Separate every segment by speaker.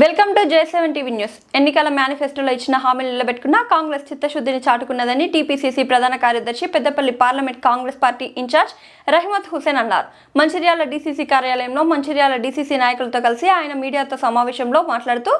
Speaker 1: Welcome to J seven TV news. ఎన్నికల మేనిఫెస్టోలో ఇచ్చిన హామీలు నిలబెట్టుకున్న కాంగ్రెస్ చిత్తశుద్ధిని చాటుకున్నదని టీపీసీసీ ప్రధాన కార్యదర్శి Peddapalli parliament Congress party incharge Rahmat Hussain అన్నారు. మంచిర్యాల డీసీసీ కార్యాలయంలో మంచిర్యాల డీసీసీ నాయకులతో కలిసి ఆయన మీడియాతో సమావేశంలో మాట్లాడుతూ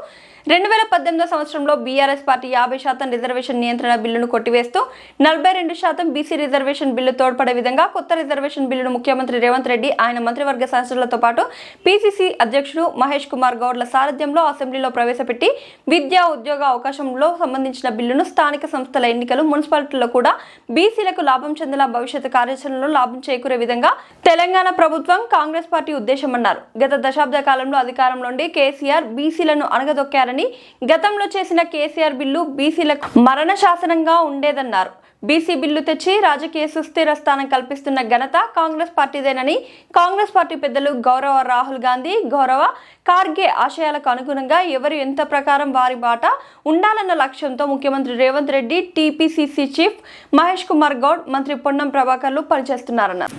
Speaker 1: రెండు వేల పద్దెనిమిదో సంవత్సరంలో బీఆర్ఎస్ పార్టీ యాభై శాతం రిజర్వేషన్ నియంత్రణ బిల్లును కొట్టివేస్తూ నలభై రెండు శాతం బీసీ రిజర్వేషన్ బిల్లు తోడ్పడే విధంగా కొత్త రిజర్వేషన్ బిల్లును ముఖ్యమంత్రి రేవంత్ రెడ్డి ఆయన మంత్రివర్గ శాసనలతో పాటు పీసీసీ అధ్యక్షుడు మహేష్ కుమార్ గౌడ్ల సారథ్యంలో అసెంబ్లీలో ప్రవేశపెట్టి విద్యా ఉద్యోగ అవకాశంలో సంబంధించిన బిల్లును స్థానిక సంస్థల ఎన్నికలు మున్సిపాలిటీల్లో కూడా బీసీలకు లాభం చెందేలా భవిష్యత్తు కార్యాచరణలో లాభం చేకూరే విధంగా తెలంగాణ ప్రభుత్వం కాంగ్రెస్ పార్టీ ఉద్దేశమన్నారు. గత దశాబ్ద కాలంలో అధికారంలోండి కేసీఆర్ బీసీలను అణగదొక్కారని గతంలో చేసిన కేసీఆర్ బిల్లు బీసీలకు మరణ శాసనంగా ఉండేదన్నారు. బీసీ బిల్లు తెచ్చి రాజకీయ సుస్థిర స్థానం కల్పిస్తున్న ఘనత కాంగ్రెస్ పార్టీదేనని కాంగ్రెస్ పార్టీ పెద్దలు గౌరవ రాహుల్ గాంధీ గౌరవ కార్గే ఆశయాలకు అనుగుణంగా ఎవరు ఎంత ప్రకారం వారి బాట ఉండాలన్న లక్ష్యంతో ముఖ్యమంత్రి రేవంత్ రెడ్డి టీపీసీసీ చీఫ్ మహేష్ కుమార్ గౌడ్ మంత్రి పొన్నం ప్రభాకర్లు పనిచేస్తున్నారన్నారు.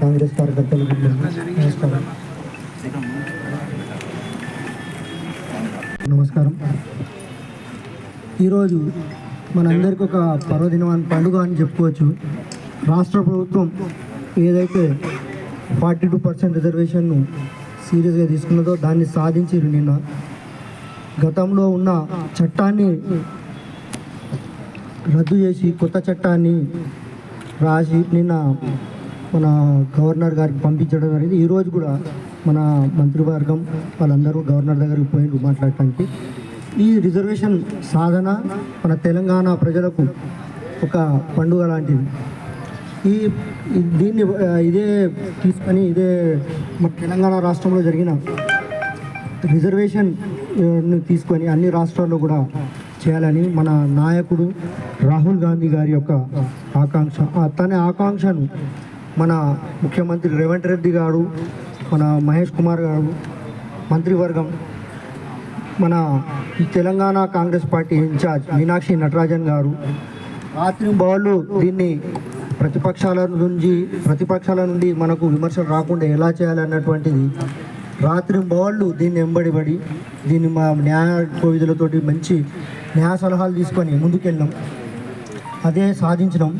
Speaker 2: కాంగ్రెస్ నమస్కారం. నమస్కారం. ఈరోజు మనందరికీ ఒక పర్వదినం పండుగ అని చెప్పుకోవచ్చు. రాష్ట్ర ప్రభుత్వం ఏదైతే ఫార్టీ టూ పర్సెంట్ రిజర్వేషన్ను సీరియస్గా తీసుకున్నదో దాన్ని సాధించారు నిన్న. గతంలో ఉన్న చట్టాన్ని రద్దు చేసి కొత్త చట్టాన్ని రాసి నిన్న మన గవర్నర్ గారికి పంపించడం జరిగింది. ఈరోజు కూడా మన మంత్రివర్గం వాళ్ళందరూ గవర్నర్ దగ్గరికి పోయినారు మాట్లాడటానికి. ఈ రిజర్వేషన్ సాధన మన తెలంగాణ ప్రజలకు ఒక పండుగ లాంటిది. ఈ దీన్ని ఇదే తీసుకొని ఇదే మన తెలంగాణ రాష్ట్రంలో జరిగిన రిజర్వేషన్ తీసుకొని అన్ని రాష్ట్రాల్లో కూడా చేయాలని మన నాయకుడు రాహుల్ గాంధీ గారి యొక్క ఆకాంక్ష. తన ఆకాంక్షను మన ముఖ్యమంత్రి రేవంత్ రెడ్డి గారు మన మహేష్ కుమార్ గారు మంత్రివర్గం మన తెలంగాణ కాంగ్రెస్ పార్టీ ఇన్ఛార్జ్ మీనాక్షి నటరాజన్ గారు. రాత్రి బాళ్ళు దీన్ని ప్రతిపక్షాల నుంచి ప్రతిపక్షాల నుండి మనకు విమర్శలు రాకుండా ఎలా చేయాలన్నటువంటిది రాత్రి బాళ్ళు దీన్ని ఎంబడిపడి దీన్ని మా న్యాయ కోవిధులతోటి మంచి న్యాయ సలహాలు తీసుకొని ముందుకెళ్ళాం అదే సాధించినాం.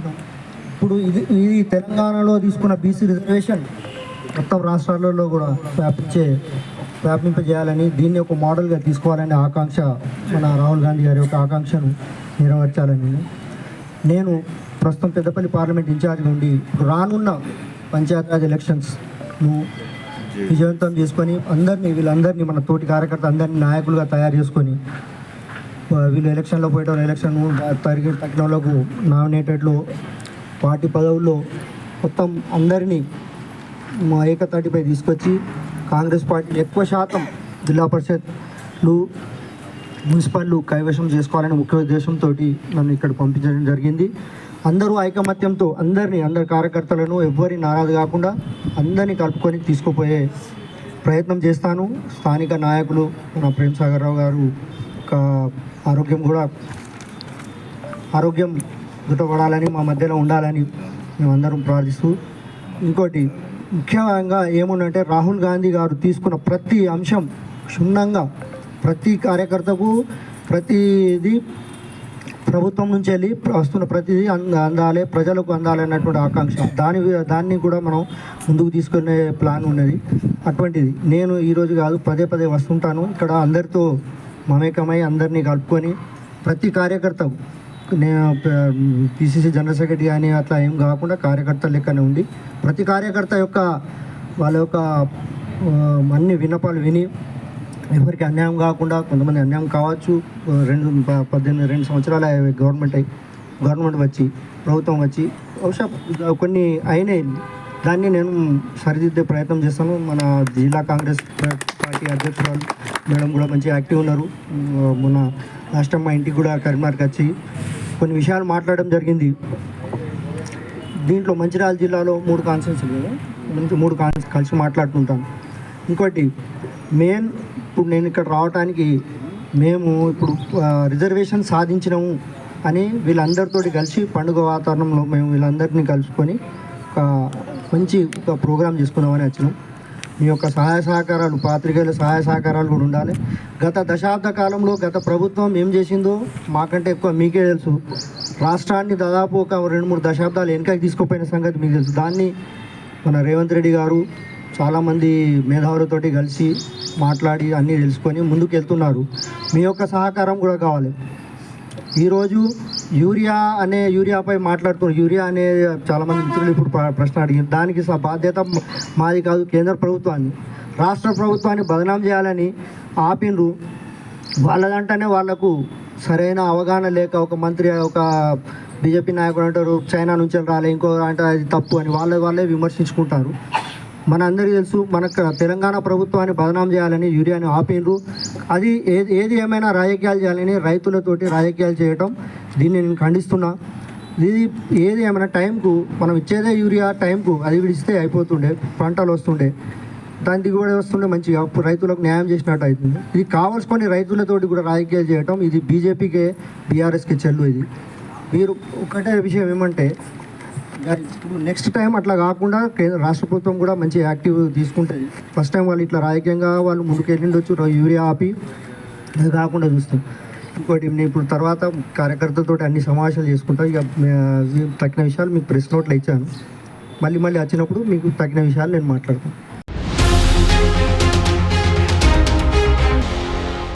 Speaker 2: ఇప్పుడు ఇది ఇది తెలంగాణలో తీసుకున్న బీసీ రిజర్వేషన్ మొత్తం రాష్ట్రాలలో కూడా వ్యాపించే వ్యాపింపజేయాలని దీన్ని ఒక మోడల్గా తీసుకోవాలనే ఆకాంక్ష మన రాహుల్ గాంధీ గారి యొక్క ఆకాంక్షను నెరవేర్చాలని నేను ప్రస్తుతం పెద్దపల్లి పార్లమెంట్ ఇన్ఛార్జ్గా ఉండి రానున్న పంచాయతీరాజ్ ఎలక్షన్స్ను విజయవంతం చేసుకొని అందరినీ వీళ్ళందరినీ మన తోటి కార్యకర్త అందరినీ నాయకులుగా తయారు చేసుకొని వీళ్ళు ఎలక్షన్లో పోయేటోళ్ళు ఎలక్షన్ తరిగి తగ్గిన వాళ్ళకు నామినేటెడ్లో పార్టీ పదవుల్లో మొత్తం అందరినీ మా ఏకతాటిపై తీసుకొచ్చి కాంగ్రెస్ పార్టీ ఎక్కువ శాతం జిల్లా పరిషత్లు మున్సిపల్లు కైవశం చేసుకోవాలని ముఖ్య ఉద్దేశంతో నన్ను ఇక్కడ పంపించడం జరిగింది. అందరూ ఐకమత్యంతో అందరినీ అందరి కార్యకర్తలను ఎవ్వరి నారాజు కాకుండా అందరినీ కలుపుకొని తీసుకుపోయే ప్రయత్నం చేస్తాను. స్థానిక నాయకులు మన ప్రేమ్ సాగర్ రావు గారు ఒక ఆరోగ్యం కూడా ఆరోగ్యం గుటపడాలని మా మధ్యలో ఉండాలని మేమందరం ప్రార్థిస్తూ ఇంకోటి ముఖ్యంగా ఏముందంటే రాహుల్ గాంధీ గారు తీసుకున్న ప్రతి అంశం క్షుణ్ణంగా ప్రతి కార్యకర్తకు ప్రతిది ప్రభుత్వం నుంచి వెళ్ళి వస్తున్న ప్రతిదీ అంద అందాలి ప్రజలకు అందాలి అన్నటువంటి ఆకాంక్ష. దాని దాన్ని కూడా మనం ముందుకు తీసుకునే ప్లాన్ ఉన్నది. అటువంటిది. నేను ఈరోజు కాదు పదే పదే వస్తుంటాను. ఇక్కడ అందరితో మమేకమై అందరినీ కలుపుకొని ప్రతి కార్యకర్తకు నేను పిసిసి జనరల్ సెక్రటరీ అని అట్లా ఏం కాకుండా కార్యకర్త లెక్కనే ఉండి ప్రతి కార్యకర్త యొక్క వాళ్ళ యొక్క అన్ని విన్నపాలు విని ఎవరికి అన్యాయం కాకుండా కొంతమంది అన్యాయం కావచ్చు. రెండు పద్దెనిమిది రెండు సంవత్సరాల గవర్నమెంట్ అయి గవర్నమెంట్ వచ్చి ప్రభుత్వం వచ్చి బహుశా కొన్ని అయినాయి. దాన్ని నేను సరిదిద్దే ప్రయత్నం చేస్తాను. మన జిల్లా కాంగ్రెస్ పార్టీ అధ్యక్షురాలు మేడం కూడా మంచి యాక్టివ్ ఉన్నారు. మొన్న లాస్ట్ టైం మా ఇంటికి కూడా కరీంనగర్కి వచ్చి కొన్ని విషయాలు మాట్లాడడం జరిగింది. దీంట్లో మంచిర్యాల జిల్లాలో మూడు కాన్సెన్స్ మంచి మూడు కాన్స్ కలిసి మాట్లాడుతుంటాను ఇంకోటి మెయిన్ ఇప్పుడు నేను ఇక్కడ రావడానికి మేము ఇప్పుడు రిజర్వేషన్ సాధించినాము అని వీళ్ళందరితోటి కలిసి పండుగ వాతావరణంలో మేము వీళ్ళందరినీ కలుసుకొని ఒక మంచి ఒక ప్రోగ్రాం చేసుకున్నామని వచ్చినాం మీ యొక్క సహాయ సహకారాలు పాత్రికేయుల సహాయ సహకారాలు కూడా ఉండాలి. గత దశాబ్ద కాలంలో గత ప్రభుత్వం ఏం చేసిందో మాకంటే ఎక్కువ మీకే తెలుసు. రాష్ట్రాన్ని దాదాపు ఒక రెండు మూడు దశాబ్దాలు వెనకకి తీసుకుపోయిన సంగతి మీకు తెలుసు. దాన్ని మన రేవంత్ రెడ్డి గారు చాలామంది మేధావులతోటి కలిసి మాట్లాడి అన్నీ తెలుసుకొని ముందుకు వెళ్తున్నారు మీ యొక్క సహకారం కూడా కావాలి. ఈరోజు యూరియా అనే యూరియాపై మాట్లాడుతున్నారు. యూరియా అనే చాలామంది మిత్రులు ఇప్పుడు ప్ర- ప్రశ్న అడిగారు దానికి స- బాధ్యత మాది కాదు కేంద్ర ప్రభుత్వాన్ని. రాష్ట్ర ప్రభుత్వాన్ని బదనాం చేయాలని ఆపిండ్రు. వాళ్ళదంటేనే వాళ్ళకు సరైన అవగాహన లేక ఒక మంత్రి ఒక బీజేపీ నాయకుడు అంటారు చైనా నుంచి రాలే ఇంకో అంటే అది తప్పు అని వాళ్ళే వాళ్ళే విమర్శించుకుంటారు. మన అందరికీ తెలుసు మన తెలంగాణ ప్రభుత్వాన్ని బదనాం చేయాలని యూరియాని ఆపినరు అది ఏది ఏది ఏమైనా రాజకీయాలు చేయాలని రైతులతోటి రాజకీయాలు చేయటం దీన్ని నేను ఖండిస్తున్నా. ఇది ఏది ఏమైనా టైంకు మనం ఇచ్చేదే యూరియా టైంకు అది విడిస్తే అయిపోతుండే పంటలు వస్తుండే. దాని దిగుబడి వస్తుండే మంచిగా అప్పుడు రైతులకు న్యాయం చేసినట్టు అవుతుంది. ఇది కావాల్సుకొని రైతులతోటి కూడా రాజకీయాలు చేయటం ఇది బీజేపీకే బీఆర్ఎస్కి చెల్లు ఇది. మీరు ఒకటే విషయం ఏమంటే ఇప్పుడు నెక్స్ట్ టైం అట్లా కాకుండా కేంద్ర రాష్ట్ర ప్రభుత్వం కూడా మంచి యాక్టివ్ తీసుకుంటుంది. ఫస్ట్ టైం వాళ్ళు ఇట్లా రాజకీయంగా వాళ్ళు ముందుకు వెళ్ళిండొచ్చు యూరియా ఆపి అది కాకుండా చూస్తాం. ఇంకోటి నేను ఇప్పుడు తర్వాత కార్యకర్తలతో అన్ని సమావేశాలు చేసుకుంటాం ఇక తగిన విషయాలు మీకు ప్రెస్ నోట్లు ఇచ్చాను. మళ్ళీ మళ్ళీ వచ్చినప్పుడు మీకు తగిన విషయాలు నేను మాట్లాడతాను.